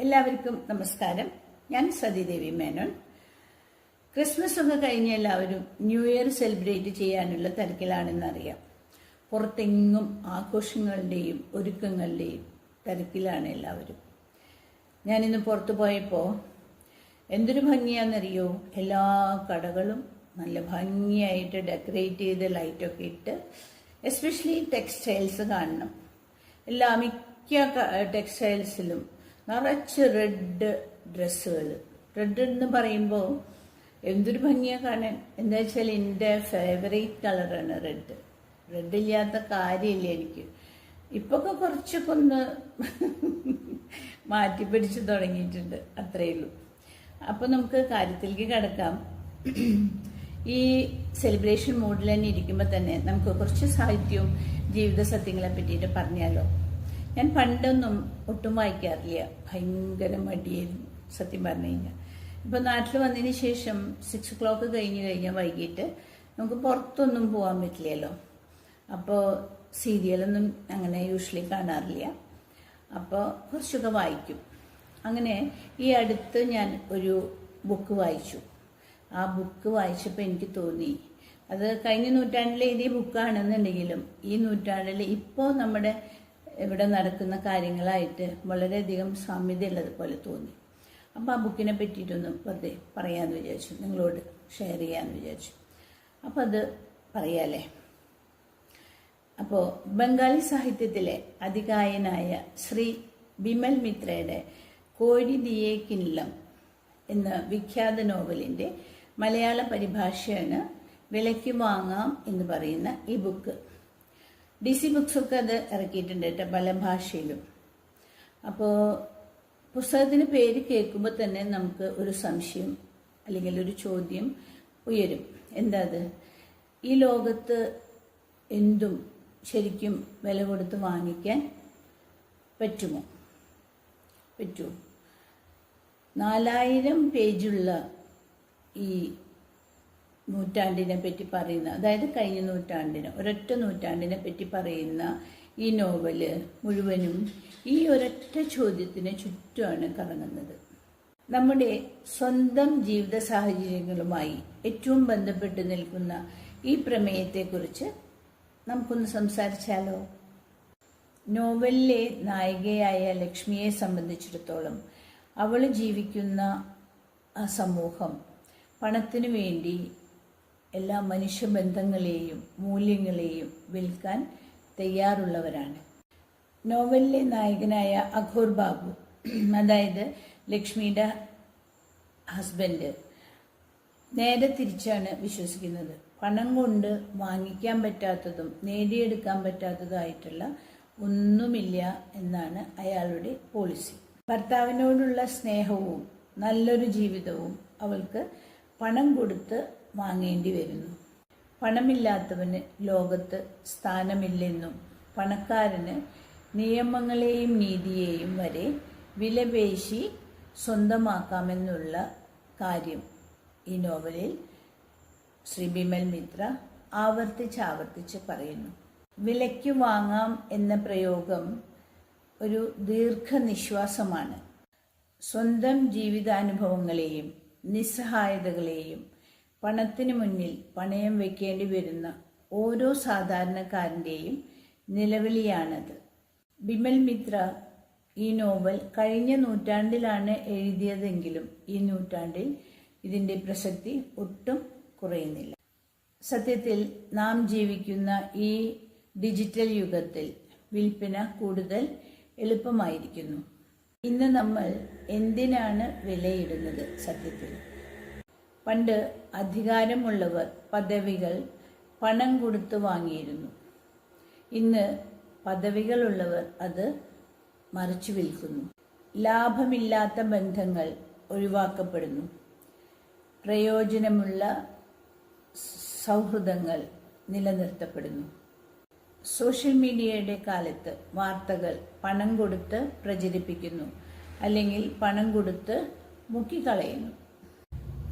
എല്ലാവർക്കും നമസ്കാരം. ഞാൻ സതീദേവി മേനോൻ. ക്രിസ്മസ് ഒക്കെ കഴിഞ്ഞ് എല്ലാവരും ന്യൂ ഇയർ സെലിബ്രേറ്റ് ചെയ്യാനുള്ള തിരക്കിലാണെന്നറിയാം. പുറത്തെങ്ങും ആഘോഷങ്ങളുടെയും ഒരുക്കങ്ങളുടെയും തിരക്കിലാണ് എല്ലാവരും. ഞാനിന്ന് പുറത്തു പോയപ്പോൾ എന്തൊരു ഭംഗിയാണെന്നറിയോ എല്ലാ കടകളും നല്ല ഭംഗിയായിട്ട് ഡെക്കറേറ്റ് ചെയ്ത് ലൈറ്റൊക്കെ ഇട്ട് എസ്പെഷ്യലി ടെക്സ്റ്റൈൽസ് കാണണം. എല്ലാ മിക്ക ടെക്സ്റ്റൈൽസിലും നിറച്ച് റെഡ് ഡ്രസ്സുകൾ റെഡ് എന്ന് പറയുമ്പോൾ എന്തൊരു ഭംഗിയാണ് കാണാൻ എന്താ വെച്ചാൽ എന്റെ ഫേവറേറ്റ് കളറാണ് റെഡ് റെഡ് ഇല്ലാത്ത കാര്യമില്ല എനിക്ക്. ഇപ്പൊക്കെ കുറച്ചൊക്കെ ഒന്ന് മാറ്റി പിടിച്ച് തുടങ്ങിയിട്ടുണ്ട്. അത്രയേ ഉള്ളൂ. അപ്പോൾ നമുക്ക് കാര്യത്തിലേക്ക് കിടക്കാം. ഈ സെലിബ്രേഷൻ മൂഡിൽ തന്നെ ഇരിക്കുമ്പോൾ തന്നെ നമുക്ക് കുറച്ച് സാഹിത്യവും ജീവിത സത്യങ്ങളെ പറ്റിയിട്ട് പറഞ്ഞാലോ? ഞാൻ പണ്ടൊന്നും ഒട്ടും വായിക്കാറില്ല. ഭയങ്കര മടിയായിരുന്നു സത്യം പറഞ്ഞു കഴിഞ്ഞാൽ ഇപ്പം നാട്ടിൽ വന്നതിന് ശേഷം സിക്സ് ഒ ക്ലോക്ക് കഴിഞ്ഞ് കഴിഞ്ഞാൽ വൈകിട്ട് നമുക്ക് പുറത്തൊന്നും പോകാൻ പറ്റില്ലല്ലോ. അപ്പോൾ സീരിയലൊന്നും അങ്ങനെ യൂഷ്വലി കാണാറില്ല. അപ്പോൾ കുറച്ചൊക്കെ വായിക്കും. അങ്ങനെ ഈ അടുത്ത് ഞാൻ ഒരു ബുക്ക് വായിച്ചു. ആ ബുക്ക് വായിച്ചപ്പോൾ എനിക്ക് തോന്നി അത് കഴിഞ്ഞ നൂറ്റാണ്ടിലെ എഴുതിയ ബുക്കാണെന്നുണ്ടെങ്കിലും ഈ നൂറ്റാണ്ടിൽ ഇപ്പോൾ നമ്മുടെ ഇവിടെ നടക്കുന്ന കാര്യങ്ങളായിട്ട് വളരെയധികം സാമ്യതയുള്ളത് പോലെ തോന്നി. അപ്പോൾ ആ ബുക്കിനെ പറ്റിയിട്ടൊന്ന് വെറുതെ പറയാമെന്ന് വിചാരിച്ചു. നിങ്ങളോട് ഷെയർ ചെയ്യാമെന്ന് വിചാരിച്ചു. അപ്പോൾ അത് പറയാലേ അപ്പോൾ ബംഗാളി സാഹിത്യത്തിലെ അധികായനായ ശ്രീ ബിമൽ മിത്രയുടെ കോഴി ദിയേ എന്ന വിഖ്യാത നോവലിന്റെ മലയാള പരിഭാഷയാണ് വിലയ്ക്ക് വാങ്ങാം എന്ന് പറയുന്ന ഈ ബുക്ക് ഡി സി ബുക്സൊക്കെ അത് ഇറക്കിയിട്ടുണ്ട് കേട്ടോ പല ഭാഷയിലും. അപ്പോൾ പുസ്തകത്തിന് പേര് കേൾക്കുമ്പോൾ തന്നെ നമുക്ക് ഒരു സംശയം അല്ലെങ്കിൽ ഒരു ചോദ്യം ഉയരും. എന്താ അത്? ഈ ലോകത്ത് എന്തും ശരിക്കും വില കൊടുത്ത് വാങ്ങിക്കാൻ പറ്റുമോ? പറ്റുമോ നാലായിരം പേജുള്ള ഈ നൂറ്റാണ്ടിനെ പറ്റി പറയുന്ന അതായത് കഴിഞ്ഞ നൂറ്റാണ്ടിന് ഒരൊറ്റ നൂറ്റാണ്ടിനെ പറ്റി പറയുന്ന ഈ നോവൽ മുഴുവനും ഈ ഒരൊറ്റ ചോദ്യത്തിന് ചുറ്റുമാണ് കറങ്ങുന്നത്. നമ്മുടെ സ്വന്തം ജീവിത സാഹചര്യങ്ങളുമായി ഏറ്റവും ബന്ധപ്പെട്ട് നിൽക്കുന്ന ഈ പ്രമേയത്തെക്കുറിച്ച് നമുക്കൊന്ന് സംസാരിച്ചാലോ? നോവലിലെ നായികയായ ലക്ഷ്മിയെ സംബന്ധിച്ചിടത്തോളം അവൾ ജീവിക്കുന്ന ആ സമൂഹം പണത്തിനു വേണ്ടി എല്ലാ മനുഷ്യബന്ധങ്ങളെയും മൂല്യങ്ങളെയും വിൽക്കാൻ തയ്യാറുള്ളവരാണ്. നോവലിലെ നായകനായ അഘോർ ബാബു അതായത് ലക്ഷ്മിയുടെ ഹസ്ബൻഡ് നേരെ തിരിച്ചാണ് വിശ്വസിക്കുന്നത്. പണം കൊണ്ട് വാങ്ങിക്കാൻ പറ്റാത്തതും നേടിയെടുക്കാൻ പറ്റാത്തതുമായിട്ടുള്ള ഒന്നുമില്ല എന്നാണ് അയാളുടെ പോളിസി. ഭർത്താവിനോടുള്ള സ്നേഹവും നല്ലൊരു ജീവിതവും അവൾക്ക് പണം കൊടുത്ത് വാങ്ങേണ്ടി വരുന്നു. പണമില്ലാത്തവന് ലോകത്ത് സ്ഥാനമില്ലെന്നും പണക്കാരന് നിയമങ്ങളെയും നീതിയെയും വരെ വിലപേശി സ്വന്തമാക്കാമെന്നുള്ള കാര്യം ഈ നോവലിൽ ശ്രീ ബിമൽ മിത്ര ആവർത്തിച്ച് പറയുന്നു. വിലയ്ക്ക് വാങ്ങാം എന്ന പ്രയോഗം ഒരു ദീർഘനിശ്വാസമാണ്. സ്വന്തം ജീവിതാനുഭവങ്ങളെയും നിസ്സഹായതകളെയും പണത്തിനു മുന്നിൽ പണയം വെക്കേണ്ടി വരുന്ന ഓരോ സാധാരണക്കാരന്റെയും നിലവിളിയാണത്. ബിമൽ മിത്ര ഈ നോവൽ കഴിഞ്ഞ നൂറ്റാണ്ടിലാണ് എഴുതിയതെങ്കിലും ഈ നൂറ്റാണ്ടിൽ ഇതിന്റെ പ്രസക്തി ഒട്ടും കുറയുന്നില്ല. സത്യത്തിൽ നാം ജീവിക്കുന്ന ഈ ഡിജിറ്റൽ യുഗത്തിൽ വിൽപ്പന കൂടുതൽ എളുപ്പമായിരിക്കുന്നു. ഇന്ന് നമ്മൾ എന്തിനാണ് വിലയിടുന്നത് സത്യത്തിൽ? പണ്ട് അധികാരമുള്ളവർ പദവികൾ പണം കൊടുത്ത് വാങ്ങിയിരുന്നു. ഇന്ന് പദവികളുള്ളവർ അത് മറിച്ചു വിൽക്കുന്നു. ലാഭമില്ലാത്ത ബന്ധങ്ങൾ ഒഴിവാക്കപ്പെടുന്നു. പ്രയോജനമുള്ള സൗഹൃദങ്ങൾ നിലനിർത്തപ്പെടുന്നു. സോഷ്യൽ മീഡിയയുടെ കാലത്ത് വാർത്തകൾ പണം കൊടുത്ത് പ്രചരിപ്പിക്കുന്നു അല്ലെങ്കിൽ പണം കൊടുത്ത് മുക്കിക്കളയുന്നു.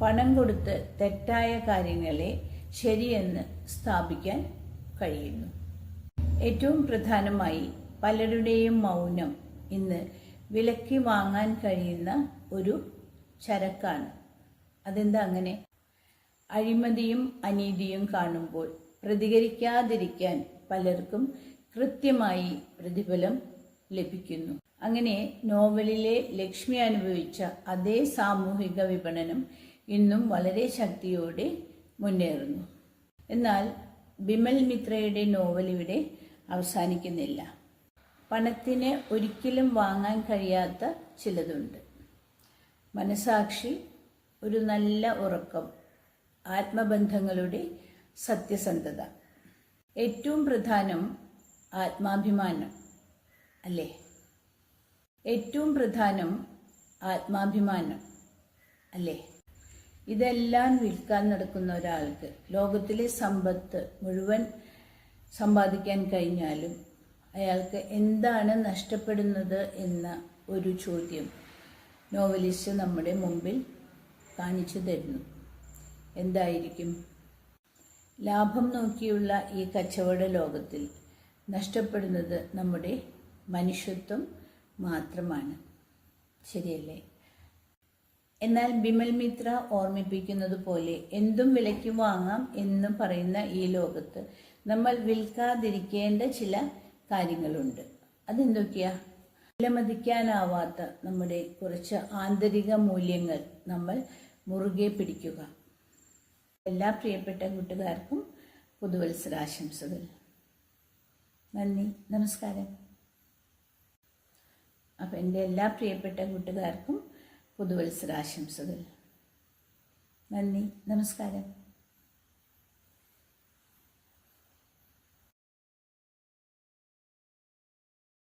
പണം കൊടുത്ത് തെറ്റായ കാര്യങ്ങളെ ശരിയെന്ന് സ്ഥാപിക്കാൻ കഴിയുന്നു. ഏറ്റവും പ്രധാനമായി പലരുടെയും മൗനം ഇന്ന് വിലക്കി വാങ്ങാൻ കഴിയുന്ന ഒരു ചരക്കാണ്. അതെന്താ അങ്ങനെ? അഴിമതിയും അനീതിയും കാണുമ്പോൾ പ്രതികരിക്കാതിരിക്കാൻ പലർക്കും കൃത്യമായി പ്രതിഫലം ലഭിക്കുന്നു. അങ്ങനെ നോവലിലെ ലക്ഷ്മി അനുഭവിച്ച അതേ സാമൂഹിക വിപണനം ഇന്നും വളരെ ശക്തിയോടെ മുന്നേറുന്നു. എന്നാൽ ബിമൽ മിത്രയുടെ നോവൽ ഇവിടെ അവസാനിക്കുന്നില്ല. പണത്തിന് ഒരിക്കലും വാങ്ങാൻ കഴിയാത്ത ചിലതുണ്ട്. മനസാക്ഷി ഒരു നല്ല ഉറക്കം ആത്മബന്ധങ്ങളുടെ സത്യസന്ധത ഏറ്റവും പ്രധാനം ആത്മാഭിമാനം അല്ലേ? ഏറ്റവും പ്രധാനം ആത്മാഭിമാനം അല്ലേ? ഇതെല്ലാം വിൽക്കാൻ നടക്കുന്ന ഒരാൾക്ക് ലോകത്തിലെ സമ്പത്ത് മുഴുവൻ സമ്പാദിക്കാൻ കഴിഞ്ഞാലും അയാൾക്ക് എന്താണ് നഷ്ടപ്പെടുന്നത് എന്ന ഒരു ചോദ്യം നോവലിസ്റ്റ് നമ്മുടെ മുമ്പിൽ കാണിച്ചു തരുന്നു. എന്തായിരിക്കും? ലാഭം നോക്കിയുള്ള ഈ കച്ചവട ലോകത്തിൽ നഷ്ടപ്പെടുന്നത് നമ്മുടെ മനുഷ്യത്വം മാത്രമാണ്. ശരിയല്ലേ? എന്നാൽ ബിമൽ മിത്ര ഓർമ്മിപ്പിക്കുന്നത് പോലെ എന്തും വിലയ്ക്ക് വാങ്ങാം എന്ന് പറയുന്ന ഈ ലോകത്ത് നമ്മൾ വിൽക്കാതിരിക്കേണ്ട ചില കാര്യങ്ങളുണ്ട്. അതെന്തൊക്കെയാ? വിലമതിക്കാനാവാത്ത നമ്മുടെ കുറച്ച് ആന്തരിക മൂല്യങ്ങൾ നമ്മൾ മുറുകെ പിടിക്കുക. എല്ലാ പ്രിയപ്പെട്ട കൂട്ടുകാർക്കും പുതുവത്സരാശംസകൾ. നന്ദി നമസ്കാരം. അപ്പം എന്റെ എല്ലാ പ്രിയപ്പെട്ട കൂട്ടുകാർക്കും പുതുവത്സരാശംസകൾ. നന്ദി. നമസ്കാരം.